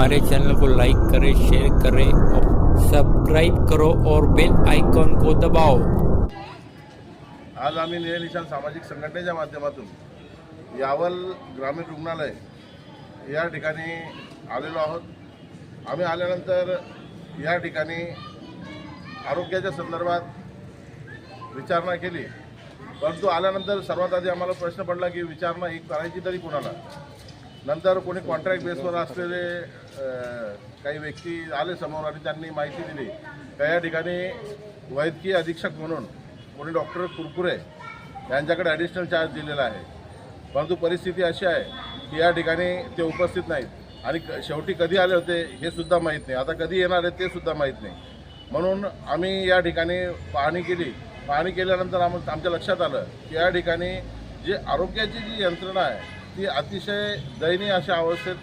हमारे चैनल को लाइक करें शेयर करें और सब्सक्राइब करो और बेल आइकॉन को दबाओ। आज आम्ही निशान सामाजिक संघटनेच्या माध्यमातून यावल ग्रामीण रुग्णालय या ठिकाणी आलेलो आहोत. आम्ही आल्यानंतर या ठिकाणी आरोग्याच्या संदर्भात विचारणा केली. परंतु आल्यानंतर सर्वात आधी आम्हाला प्रश्न पडला की विचारणा ही करायची तरी कोणाला? नंतर कोणी कॉन्ट्रॅक्ट बेसवर असलेले काही व्यक्ती आले समोर आणि त्यांनी माहिती दिली. तर या ठिकाणी वैद्यकीय अधीक्षक म्हणून कोणी डॉक्टर कुरकुरे यांच्याकडे ॲडिशनल चार्ज दिलेला आहे. परंतु परिस्थिती अशी आहे की या ठिकाणी ते उपस्थित नाहीत. आणि क- शेवटी कधी आले होते हे सुद्धा माहीत नाही. आता कधी येणार आहे ते सुद्धा माहीत नाही. म्हणून आम्ही या ठिकाणी पाहणी केली. पाहणी केल्यानंतर आम आमच्या लक्षात आलं की या ठिकाणी जे आरोग्याची जी यंत्रणा आहे ती अतिशय दयनीय अशा अवस्थेत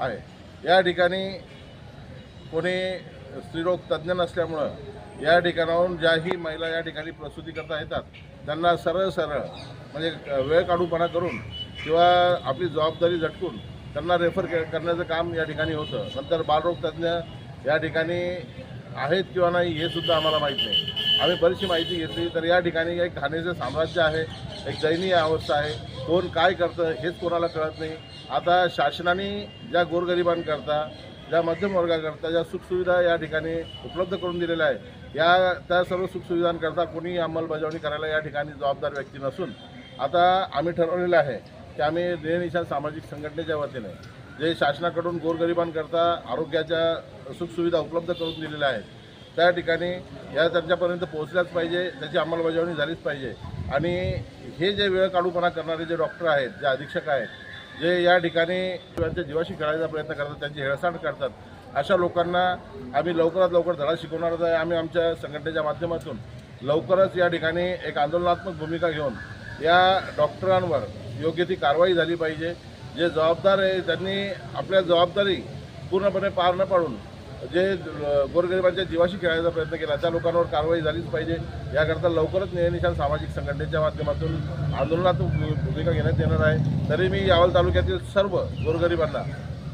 आहे. या ठिकाणी कोणी स्त्रीरोग तज्ज्ञ नसल्यामुळं या ठिकाणाहून ज्याही महिला या ठिकाणी प्रसूती करता येतात त्यांना सरळ सरळ म्हणजे वेळ काढूपणा करून किंवा आपली जबाबदारी झटकून त्यांना रेफर के करण्याचं काम या ठिकाणी होतं. नंतर बालरोग तज्ज्ञ या ठिकाणी आहेत किंवा नाही हे सुद्धा आम्हाला माहीत नाही. आम्ही बरीचशी माहिती घेतली तर या ठिकाणी एक खाण्याचं साम्राज्य आहे एक दयनीय अवस्था आहे. कोण काय करतं हेच कोणाला कळत नाही. आता शासनाने ज्या गोरगरिबांकरता ज्या मध्यमवर्गाकरता ज्या सुखसुविधा या ठिकाणी उपलब्ध करून दिलेल्या आहे या त्या सर्व सुखसुविधांकरता कोणी अंमलबजावणी करायला या ठिकाणी जबाबदार व्यक्ती नसून आता आम्ही ठरवलेलं आहे की आम्ही देहनिशान सामाजिक संघटनेच्या वतीने जे शासनाकडून गोरगरिबांकरता आरोग्याच्या सुखसुविधा उपलब्ध करून दिलेल्या आहेत त्या ठिकाणी या त्यांच्यापर्यंत पोहोचल्याच पाहिजे त्याची अंमलबजावणी झालीच पाहिजे. आणि हे जे वेळ काढूपणा करणारे जे डॉक्टर आहेत जे अधीक्षक आहेत जे या ठिकाणी त्यांच्या जीवाशी खेळायचा प्रयत्न करतात त्यांची हेळसांड करतात अशा लोकांना आम्ही लवकरात लवकर धडा शिकवणारच आहे. आम्ही आमच्या संघटनेच्या माध्यमातून लवकरच या ठिकाणी एक आंदोलनात्मक भूमिका घेऊन या डॉक्टरांवर योग्य ती कारवाई झाली पाहिजे. जे जबाबदार आहे त्यांनी आपल्या जबाबदारी पूर्णपणे पार न पाडून जे गोरगरिबांच्या जीवाशी खेळायचा प्रयत्न केला त्या लोकांवर कारवाई झालीच पाहिजे. याकरता लवकरच निशान सामाजिक संघटनेच्या माध्यमातून आंदोलनात भूमिका घेण्यात येणार आहे. तरी मी यावल तालुक्यातील सर्व गोरगरिबांना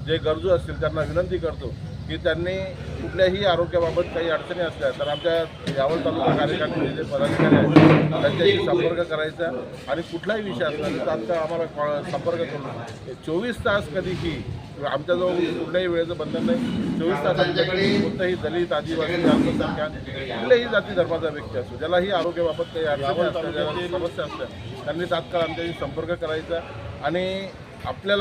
जे गरजू असतील त्यांना विनंती करतो की त्यांनी कुठल्याही आरोग्याबाबत काही अडचणी असल्या तर आमच्या यावल तालुका कार्यकारिणी जे पदाधिकारी आहेत. त्यांच्याशी संपर्क करायचा आणि कुठलाही विषय असला तर तात्काळ आम्हाला कॉ- संपर्क करून चोवीस तास कधीही आमच्याजवळ कुठल्याही वेळेचं बंधन नाही. चोवीस तासांच्याकडे कोणताही दलित आदिवासी अल्पसंख्याक कुठल्याही जाती धर्माचा व्यक्ती असतो ज्यालाही आरोग्याबाबत काही अडचणी असल्या ज्याला समस्या असल्या त्यांनी तात्काळ आमच्याशी संपर्क करायचा आणि आपल्याला